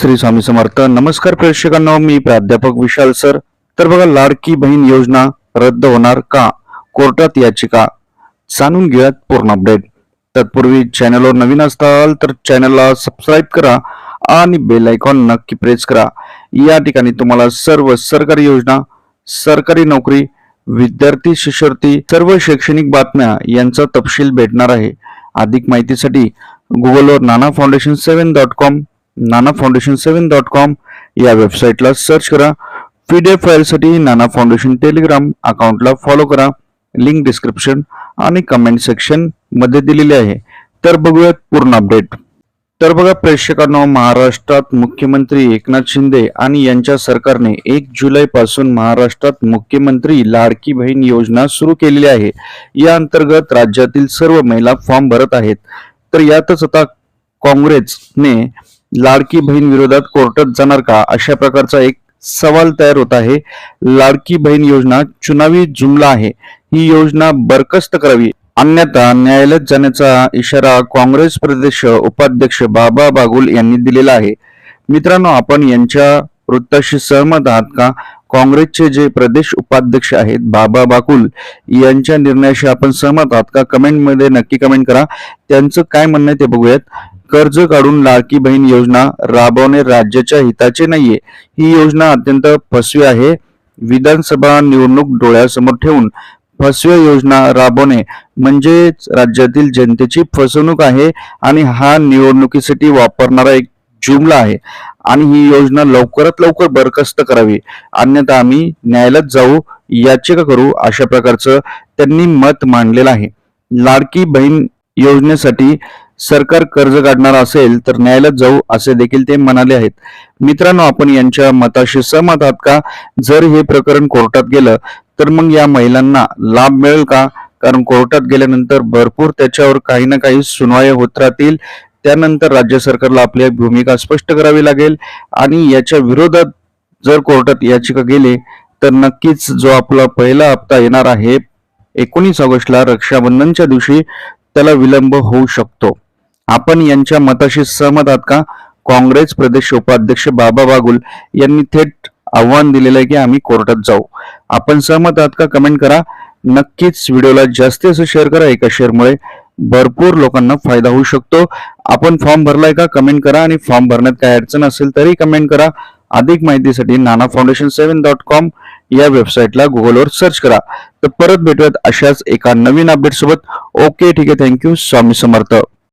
श्री स्वामी समर्थ. नमस्कार प्रेक्षकांना मी प्राध्यापक विशाल सर. तर बघा लाडकी बहीण योजना रद्द होणार का? कोर्टात याचिका. जाणून घेऊयात पूर्ण अपडेट. तत्पूर्वी चॅनलवर नवीन असताल तर चॅनलला सबस्क्राईब करा आणि बेल आयकॉन नक्की प्रेस करा. या ठिकाणी तुम्हाला सर्व सरकारी योजना सरकारी नोकरी विद्यार्थी शिष्यवृत्ती सर्व शैक्षणिक बातम्या यांचा तपशील भेटणार आहे. अधिक माहितीसाठी गुगलवर Nana foundation seven dot com Nana foundation seven dot com या वेबसाईटला सर्च करा. पीडीएफ फाईलसाठी नाना फाउंडेशन टेलिग्राम अकाउंटला फॉलो करा. लिंक डिस्क्रिप्शन आणि कमेंट सेक्शनमध्ये दिलेली आहे. तर बघूयात पूर्ण अपडेट तर बघा प्रेक्षकांनो महाराष्ट्रात मुख्यमंत्री एकनाथ शिंदे आणि यांच्या सरकारने एक जुलै पासून महाराष्ट्रात मुख्यमंत्री लाडकी बहीण योजना सुरू केलेली आहे. या अंतर्गत राज्यातील सर्व महिला फॉर्म भरत आहेत. तर यातच आता काँग्रेसने लाडकी बहीण विरोधात कोर्टात जाणार का? अशा प्रकारचा एक सवाल तयार होत आहे. लाडकी बहीण योजना चुनावी जुमला आहे. ही योजना बरखास्त करावी. अन्यथा न्यायालयात जाण्याचा इशारा काँग्रेस प्रदेश उपाध्यक्ष बाबा बागुल यांनी दिलेला आहे. मित्रांनो आपण यांच्या वृत्ताशी सहमत आहात का? काँग्रेसचे जे प्रदेश उपाध्यक्ष आहेत बाबा बाकुल यांच्या निर्णयाशी आपण सहमत आहात का? कमेंटमध्ये नक्की कमेंट करा. त्यांचं काय म्हणणं आहे ते बघूयात. कर्ज काढून लाडकी बहीण योजना राबवणे राज्याच्या हिताचे नाहीये. ही योजना अत्यंत फसवी आहे. विधानसभा निवडणूक डोळ्यासमोर ठेवून फसव्या योजना राबवणे म्हणजेच राज्यातील जनतेची फसवणूक आहे आणि हा निवडणुकीसाठी वापरणारा एक जुमला आहे. आणि ही योजना लवकरात लवकर बरखास्त करावी. अन्यथा आम्ही न्यायालयात जाऊ याचिका करू अशा प्रकारचं त्यांनी मत मांडलेलं आहे. लाडकी बहीण योजनेसाठी सरकार कर्ज काढणार असेल तर न्यायालयात जाऊ असे देखील ते म्हणाले आहेत. मित्रांनो आपण यांच्या मताशी सहमत आहात का? जर हे प्रकरण कोर्टात गेलं तर मग या महिलांना लाभ मिळेल का? कारण कोर्टात गेल्यानंतर भरपूर त्याच्यावर काही ना काही सुनवाई होत राहतील. त्यानंतर राज्य सरकारला आपली भूमिका स्पष्ट करावी लागेल आणि याच्या विरोधात जर कोर्टात याचिका गेली तर नक्कीच जो आपला पहिला हप्ता येणार आहे एकोणीस ऑगस्टला रक्षाबंधनच्या दिवशी त्याला विलंब होऊ शकतो. आपण यांच्या मताशी सहमत आहात का? काँग्रेस प्रदेश उपाध्यक्ष बाबा बागुल यांनी थेट आव्हान दिलेलं आहे की आम्ही कोर्टात जाऊ. आपण सहमत आहात का? कमेंट करा. नक्कीच व्हिडिओला जास्ती असं शेअर करा. एका शेअरमुळे भरपूर लोकांना फायदा होऊ शकतो. आपण फॉर्म भरलाय का? कमेंट करा. आणि फॉर्म भरण्यात काय अडचण असेल तरी कमेंट करा. अधिक माहितीसाठी Nana foundation seven dot com या वेबसाईटला गुगलवर सर्च करा. तर परत भेटूयात अशाच एका नवीन अपडेट सोबत. ओके ठीक आहे. Thank you. स्वामी समर्थ.